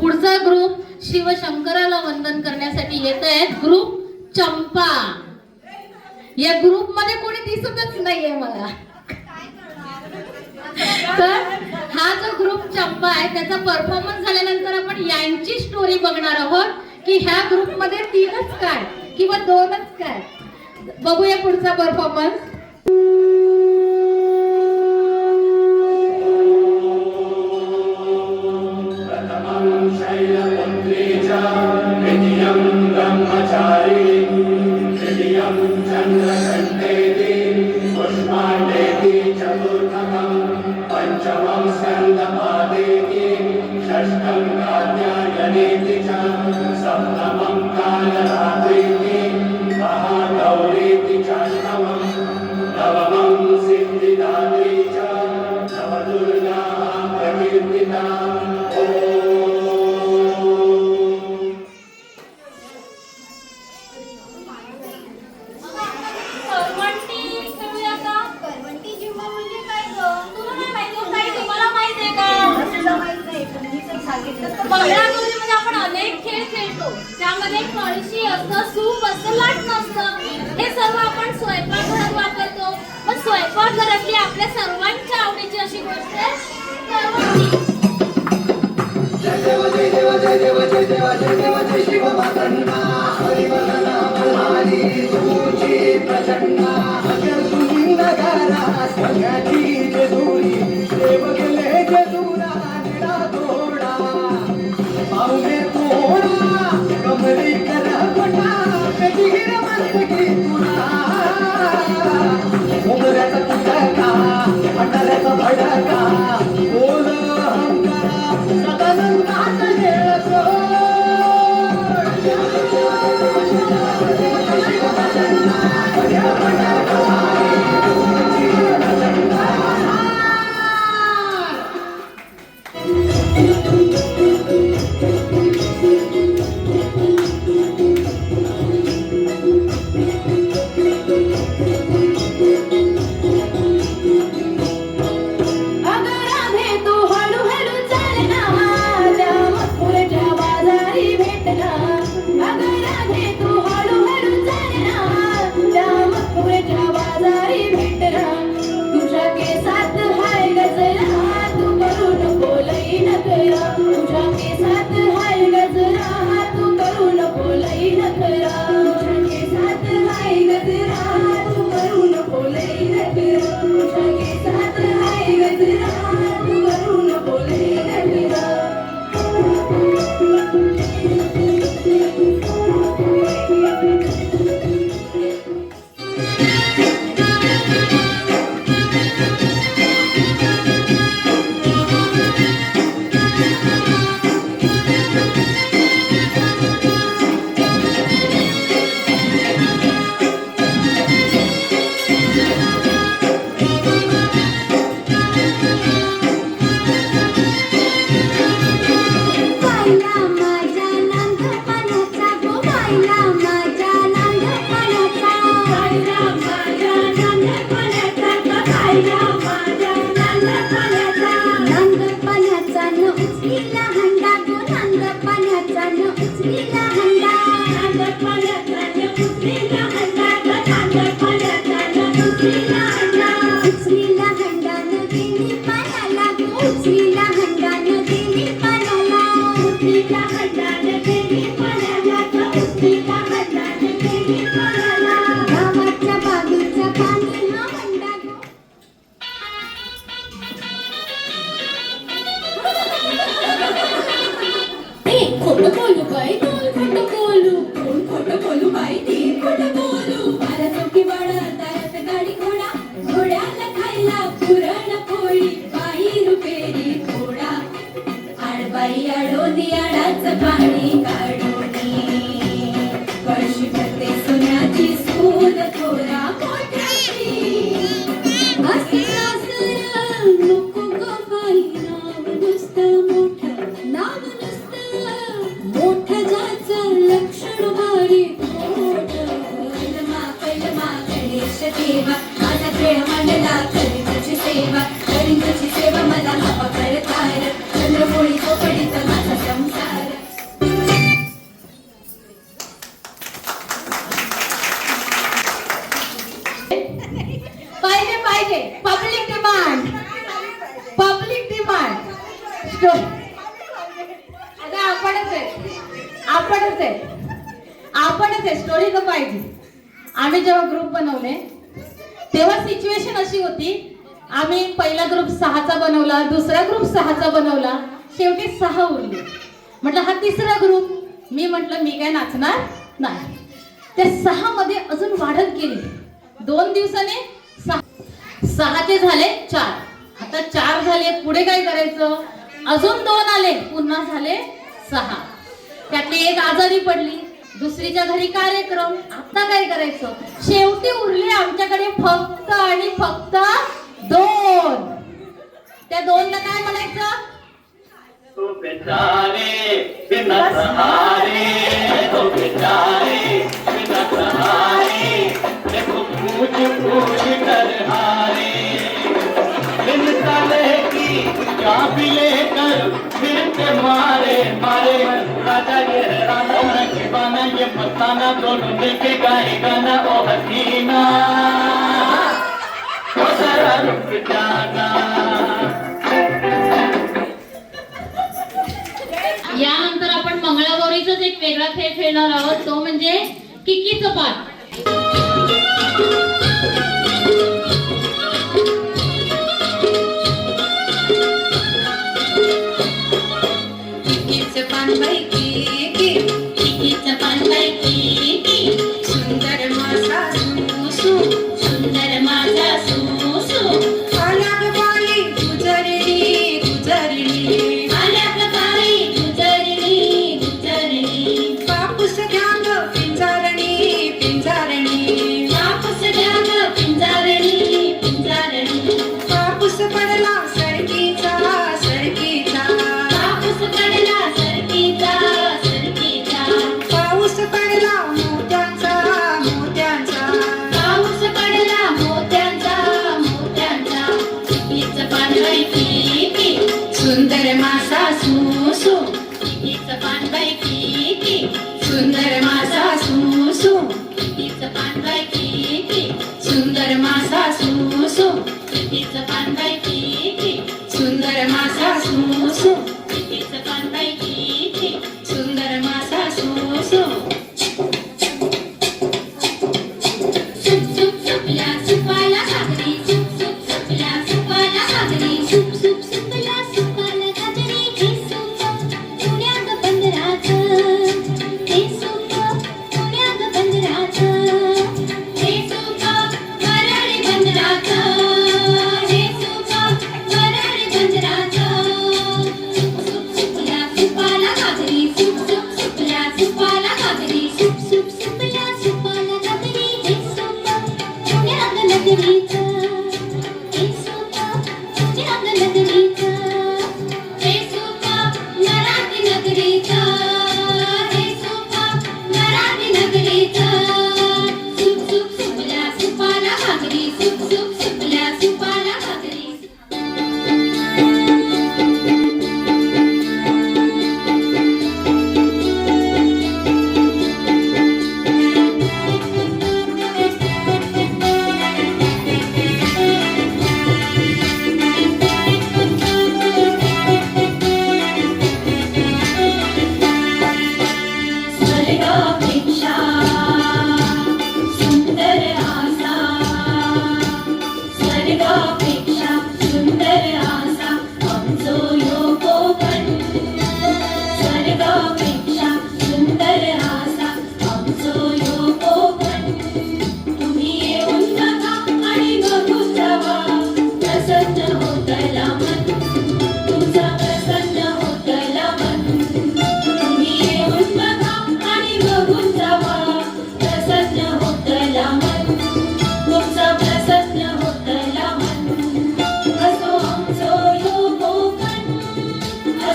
पुढचा ग्रुप शिवशंकराला वंदन करण्यासाठी येत आहे ग्रुप चंपा. या ग्रुपमध्ये कोणी दिसतच नाहीये मला. तर हा जो ग्रुप चंपा आहे त्याचा परफॉर्मन्स झाल्यानंतर आपण यांची स्टोरी बघणार आहोत की ह्या ग्रुपमध्ये तीनच काय किंवा दोनच काय. बघूया पुढचा परफॉर्मन्स Hola, हंडा नगीना हंडा हंडा नगीना लक्ष ठेवा माझा प्रेम मांडला करीन सेवा. करीन सेवा मला मापा करतार. चंद्रपोळी तो माझा संसार. पाहिजे पाहिजे. पब्लिक डिमांड पब्लिक डिमांड आता आपणच आहे. आपणच आहे. आपणच आहे. स्टोरी तर पाहिजे. आम्ही जेव्हा ग्रुप बनवले तेव्हा सिच्युएशन अशी होती आम्ही पहिला ग्रुप सहाचा बनवला दुसरा ग्रुप सहाचा बनवला शेवटी सहा उरले. म्हटलं हा तिसरा ग्रुप मी म्हटलं मी काय नाचणार नाही. त्या सहा मध्ये अजून वाढत गेली. दोन दिवसाने सहा सहाचे झाले चार. आता चार झाले पुढे काय करायचं? अजून दोन आले पुन्हा झाले सहा. त्यातली एक आजारी पडली. दुसरीच्या घरी कार्यक्रम. आता काय करायचं? शेवटी उरले आमच्याकडे फक्त आणि फक्त दोन. त्या दोनला काय म्हणायचं? मारे मारे. राजा ये ये दोनों मिलके गाए गाना ओ हसीना. ओ रुक जाना. यानंतर आपण मंगळागौरीचाच एक वेगळा खेळ खेळणार आहोत. तो म्हणजे किकीचं पाठ I'm like.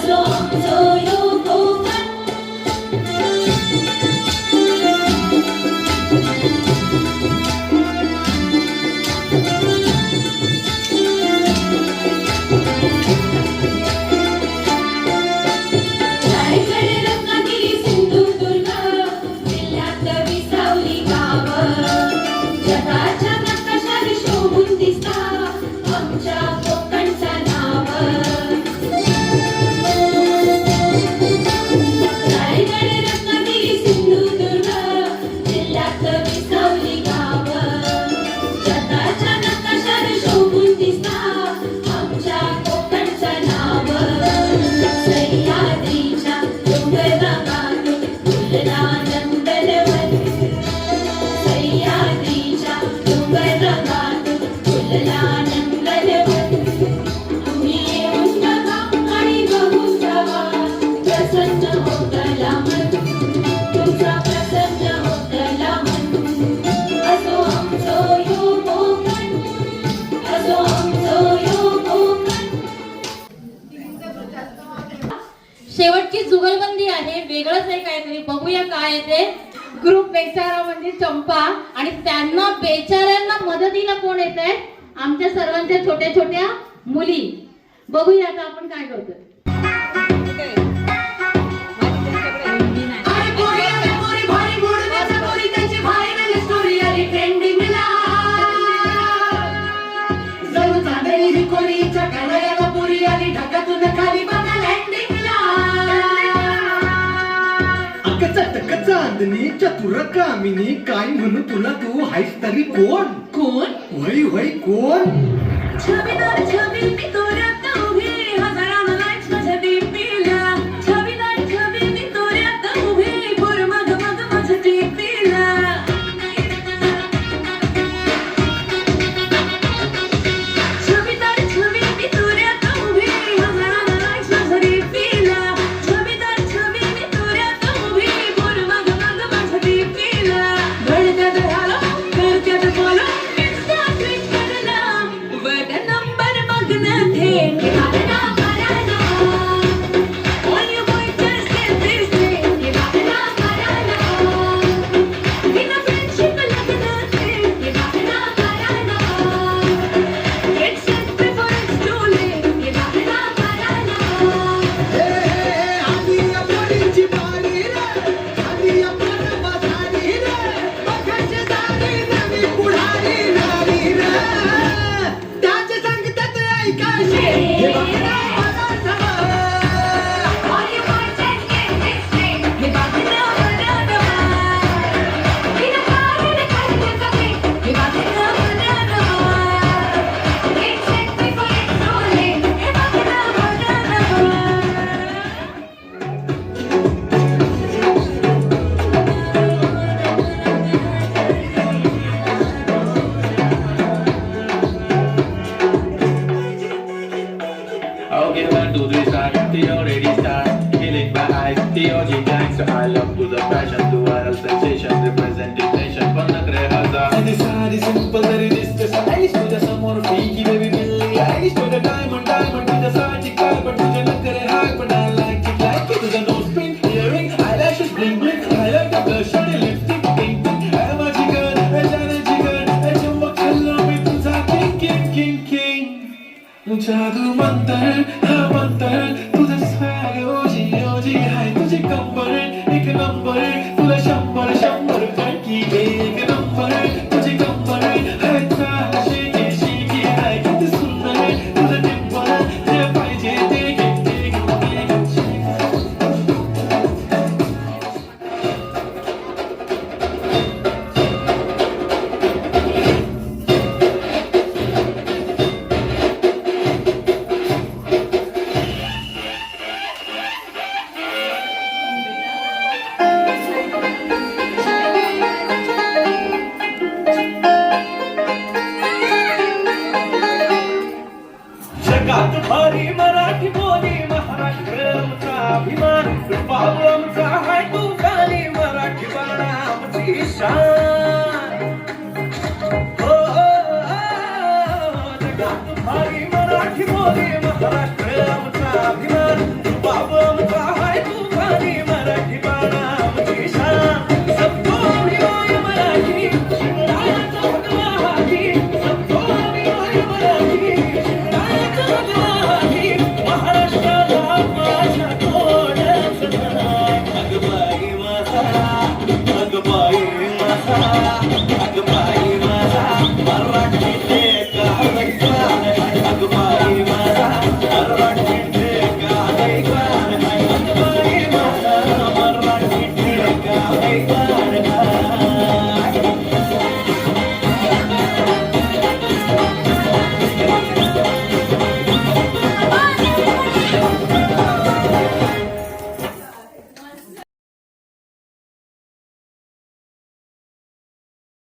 so so चंपा आणि त्यांना बेचाऱ्यांना मदतीला कोण येत आहे आमच्या सर्वांच्या छोट्या छोट्या मुली. बघूया आता आपण काय करतोय. चांदणी चतुर कामिनी काय म्हणू तुला तू? हायस तरी कोण? कोण? होय होय कोण? छबीदार छबी मी तोऱ्यात Amen. So I love to the passion, to viral sensation, representing nation. पंधरा हजार. आणि सारी simple तरी दिसते stylish. तुझ्यासमोर फिकी baby बिल्ली आईश. तुझं diamond, diamond, तुझ्यासाठी काय पण तुझे नखरे हाय. पण I like it, like it. तुझं nose pin, earring, eyelashes, bling, bling. Highlight, blush आणि lipstick, pink, pink. आहे माझी girl, आहे जाण्याची girl. आहे चुंबक खाल्लं मी तुझा king, king, king, king. जादू मंतर हा मंतर हो,